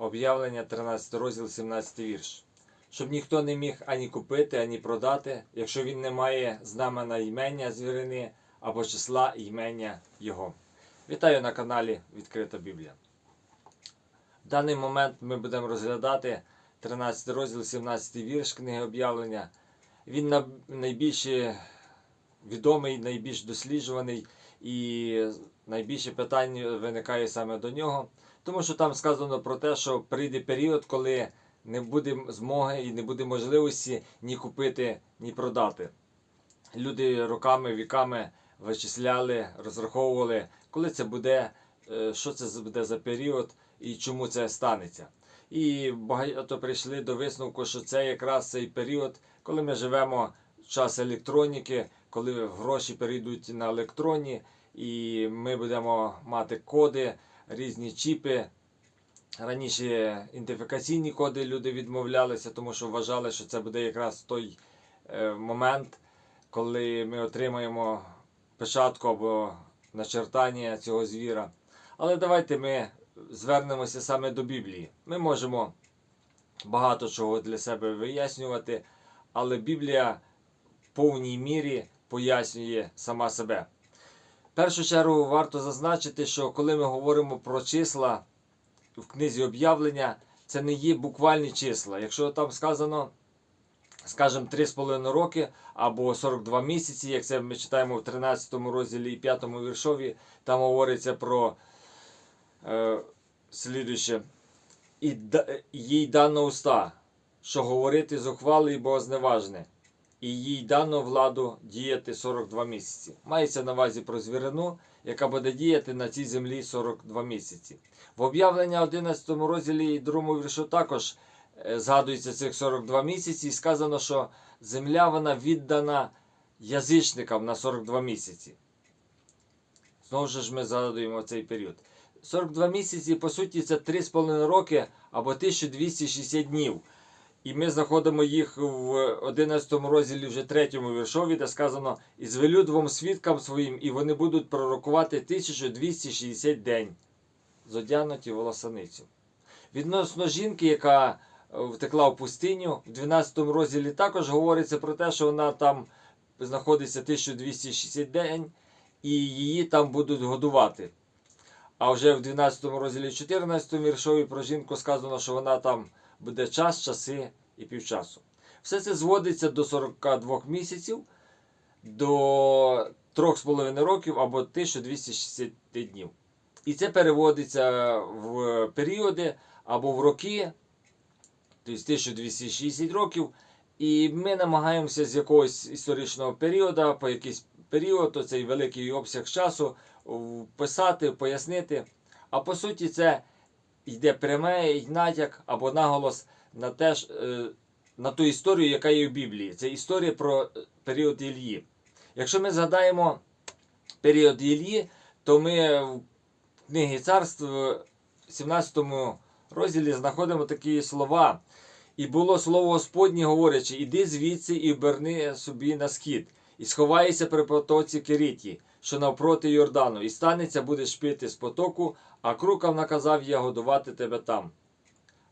Об'явлення 13 розділ, 17 вірш. Щоб ніхто не міг ані купити, ані продати, якщо він не має знамена ймення звірини або числа ймення його. Вітаю на каналі Відкрита Біблія. В даний момент ми будемо розглядати 13 розділ, 17 вірш книги об'явлення. Він найбільш відомий, найбільш досліджуваний і найбільше питань виникає саме до нього. Тому що там сказано про те, що прийде період, коли не буде змоги і не буде можливості ні купити, ні продати. Люди роками, віками вичисляли, розраховували, коли це буде, е, що це буде за період і чому це станеться. І багато прийшли до висновку, що це якраз цей період, коли ми живемо в час електроніки, коли гроші перейдуть на електронні, і ми будемо мати коди, різні чіпи. Раніше ідентифікаційні коди люди відмовлялися, тому що вважали, що це буде якраз той е, момент, коли ми отримаємо печатку або начертання цього звіра. Але давайте ми звернемося саме до Біблії. Ми можемо багато чого для себе вияснювати, але Біблія в повній мірі пояснює сама себе. Першу чергу варто зазначити, що коли ми говоримо про числа в книзі об'явлення, це не є буквальні числа. Якщо там сказано, скажімо, 3,5 роки або 42 місяці, як це ми читаємо в 13 розділі і 5 віршові, там говориться про е, слідуюче. І їй дано уста, що говорити зухвале і богозневажне, і їй дано владу діяти 42 місяці. Мається на увазі про звірину, яка буде діяти на цій землі 42 місяці. В об'явлення 11 розділі і 2 віршу також е, згадується цих 42 місяці, і сказано, що земля вона віддана язичникам на 42 місяці. Знову ж ми згадуємо цей період. 42 місяці, по суті, це 3,5 роки або 1260 днів. І ми знаходимо їх в 11 розділі вже 3 віршові, де сказано: І звелю двом свідкам своїм, і вони будуть пророкувати 1260 день, зодягнуті волосаницю. Відносно жінки, яка е, втекла в пустиню, в 12 розділі також говориться про те, що вона там знаходиться 1260 день, і її там будуть годувати. А вже в 12 розділі 14 віршові про жінку сказано, що вона там буде час, часи і півчасу. Все це зводиться до 42 місяців, до 3,5 років або 1260 днів. І це переводиться в періоди або в роки, тобто 1260 років. І ми намагаємося з якогось історичного періоду, по якийсь період, оцей великий обсяг часу, вписати, пояснити. А по суті, це йде пряме натяк або наголос на те, е, на ту історію, яка є в Біблії. Це історія про е, період Ілії. Якщо ми згадаємо період Ілії, то ми в книгі царств в 17 розділі знаходимо такі слова. І було слово Господнє, говорячи: Іди звідси і оберни собі на схід, і сховайся при потоці Керіті, що навпроти Йордану, і станеться, будеш пити з потоку, а крукам наказав я годувати тебе там.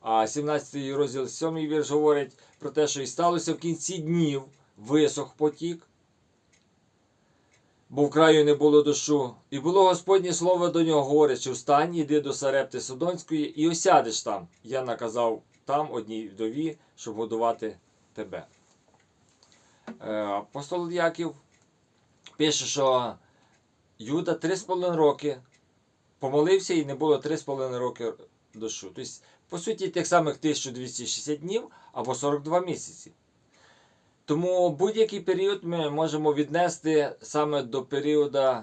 А 17 розділ 7 вірш говорить про те, що і сталося в кінці днів висох потік, бо в краю не було дощу. І було Господнє слово до нього, говорячи, встань, іди до Сарепти Содонської і осядеш там. Я наказав там одній вдові, щоб годувати тебе. Е, Апостол Яків пише, що Юда 3,5 роки помолився і не було 3,5 роки дощу. Тобто, по суті, тих самих 1260 днів або 42 місяці. Тому будь-який період ми можемо віднести саме до періоду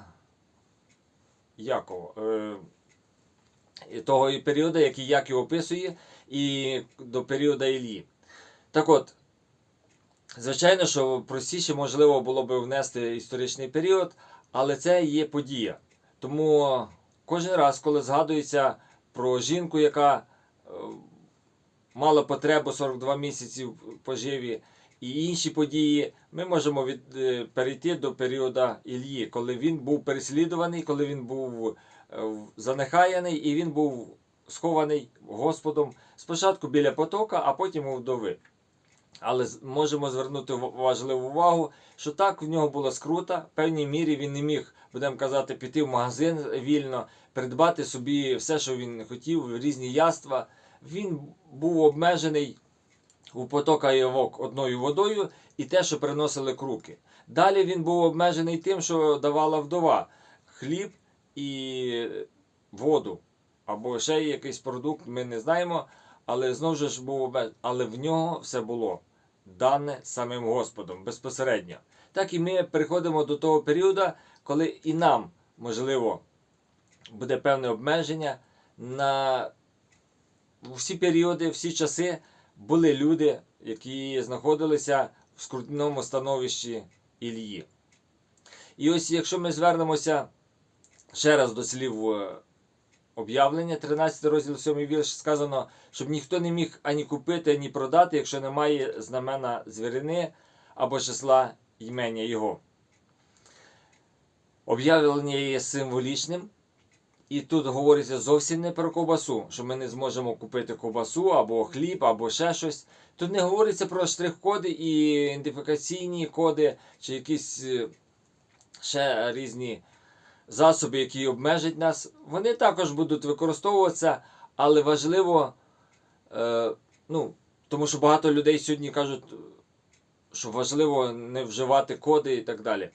Якова. Е, того періоду, який Яків описує, і до періоду Ілії. Так от, звичайно, що простіше можливо було б внести історичний період, але це є подія. Тому кожен раз, коли згадується про жінку, яка е, мала потребу 42 місяці поживі, і інші події, ми можемо від, е, перейти до періоду Ілії, коли він був переслідуваний, коли він був е, занехаяний і він був схований Господом спочатку біля потока, а потім у вдови. Але можемо звернути важливу увагу, що так в нього була скрута. В певній мірі він не міг, будемо казати, піти в магазин вільно, придбати собі все, що він хотів, різні яства. Він був обмежений у потока Євок одною водою і те, що приносили круки. Далі він був обмежений тим, що давала вдова хліб і воду. Або ще якийсь продукт, ми не знаємо, але знову ж був обмежений. Але в нього все було дане самим Господом безпосередньо. Так і ми приходимо до того періоду, коли і нам, можливо, буде певне обмеження на всі періоди, всі часи були люди, які знаходилися в скрутному становищі Ілії. І ось якщо ми звернемося ще раз до слів е, об'явлення, 13 розділ 7 вірш, сказано, щоб ніхто не міг ані купити, ані продати, якщо немає знамена звірини або числа ймення його. Об'явлення є символічним, і тут говориться зовсім не про ковбасу, що ми не зможемо купити ковбасу або хліб, або ще щось. Тут не говориться про штрих-коди і ідентифікаційні коди, чи якісь е, ще різні засоби, які обмежать нас. Вони також будуть використовуватися, але важливо, е, ну, тому що багато людей сьогодні кажуть, що важливо не вживати коди і так далі.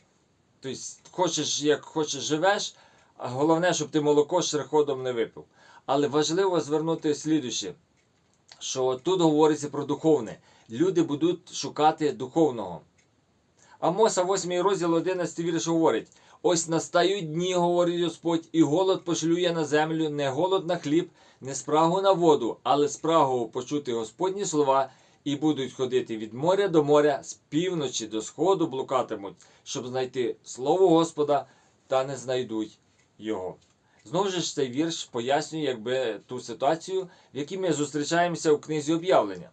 Тобто, хочеш, як хочеш, живеш, а головне, щоб ти молоко з штрих-кодом не випив. Але важливо звернути слідуще, що тут говориться про духовне. Люди будуть шукати духовного. Амоса 8 розділ 11 вірш говорить: Ось настають дні, говорить Господь, і голод пошлю я на землю, не голод на хліб, не спрагу на воду, але спрагу почути Господні слова, і будуть ходити від моря до моря, з півночі до сходу блукатимуть, щоб знайти слово Господа, та не знайдуть його. Знову ж цей вірш пояснює якби ту ситуацію, в якій ми зустрічаємося у книзі об'явлення.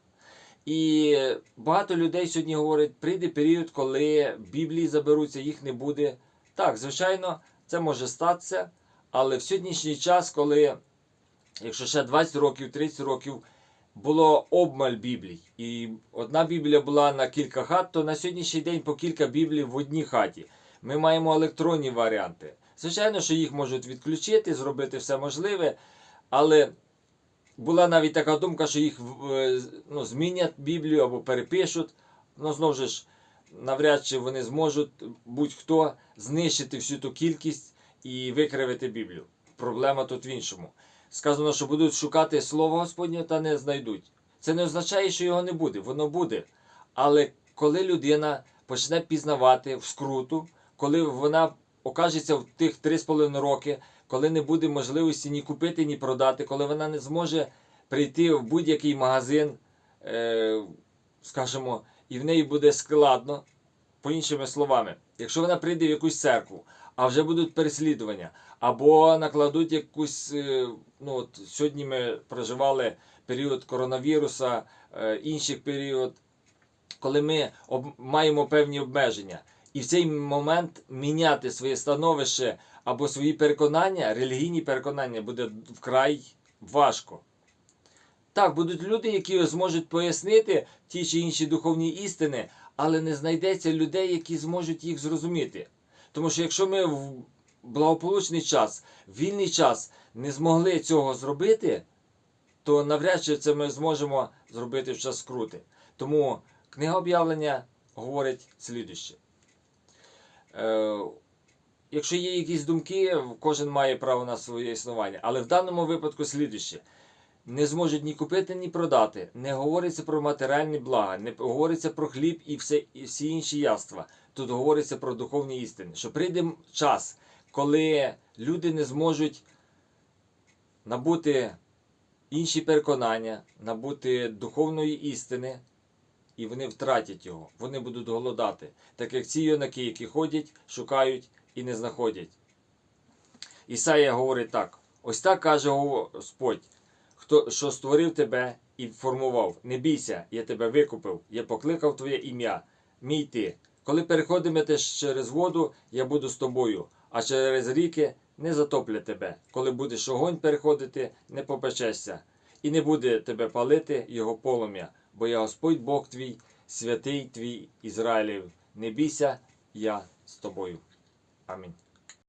І багато людей сьогодні говорять, прийде період, коли Біблії заберуться, їх не буде. Так, звичайно, це може статися, але в сьогоднішній час, коли, якщо ще 20 років, 30 років було обмаль Біблій, і одна Біблія була на кілька хат, то на сьогоднішній день по кілька Біблій в одній хаті. Ми маємо електронні варіанти. Звичайно, що їх можуть відключити, зробити все можливе, але була навіть така думка, що їх е, ну, змінять Біблію або перепишуть. Ну, знову ж, навряд чи вони зможуть будь-хто знищити всю ту кількість і викривити Біблію. Проблема тут в іншому. Сказано, що будуть шукати Слово Господнє та не знайдуть. Це не означає, що його не буде. Воно буде. Але коли людина почне пізнавати в скруту, коли вона окажеться в тих 3,5 роки, коли не буде можливості ні купити, ні продати, коли вона не зможе прийти в будь-який магазин, е, скажімо, і в неї буде складно, по іншими словами, якщо вона прийде в якусь церкву, а вже будуть переслідування, або накладуть якусь. е, ну от Сьогодні ми проживали період коронавіруса, е, інших період, коли ми маємо певні обмеження. І в цей момент міняти своє становище або свої переконання, релігійні переконання буде вкрай важко. Так, будуть люди, які зможуть пояснити ті чи інші духовні істини, але не знайдеться людей, які зможуть їх зрозуміти. Тому що якщо ми в благополучний час, вільний час не змогли цього зробити, то навряд чи це ми зможемо зробити в час скрути. Тому книга об'явлення говорить слідуще. Е, якщо є якісь думки, кожен має право на своє існування. Але в даному випадку слідуще. Не зможуть ні купити, ні продати. Не говориться про матеріальні блага, не говориться про хліб і, все, і всі інші яства. Тут говориться про духовні істини. Що прийде час, коли люди не зможуть набути інші переконання, набути духовної істини, і вони втратять його. Вони будуть голодати. Так як ці юнаки, які ходять, шукають і не знаходять. Ісая говорить так: ось так каже Господь, що створив тебе і формував. Не бійся, я тебе викупив, я покликав твоє ім'я, мій ти. Коли переходитимеш через воду, я буду з тобою, а через ріки не затоплять тебе. Коли будеш огонь переходити, не попечешся, і не буде тебе палити його полум'я, бо я Господь Бог твій, святий твій Ізраїлів. Не бійся, я з тобою. Амінь.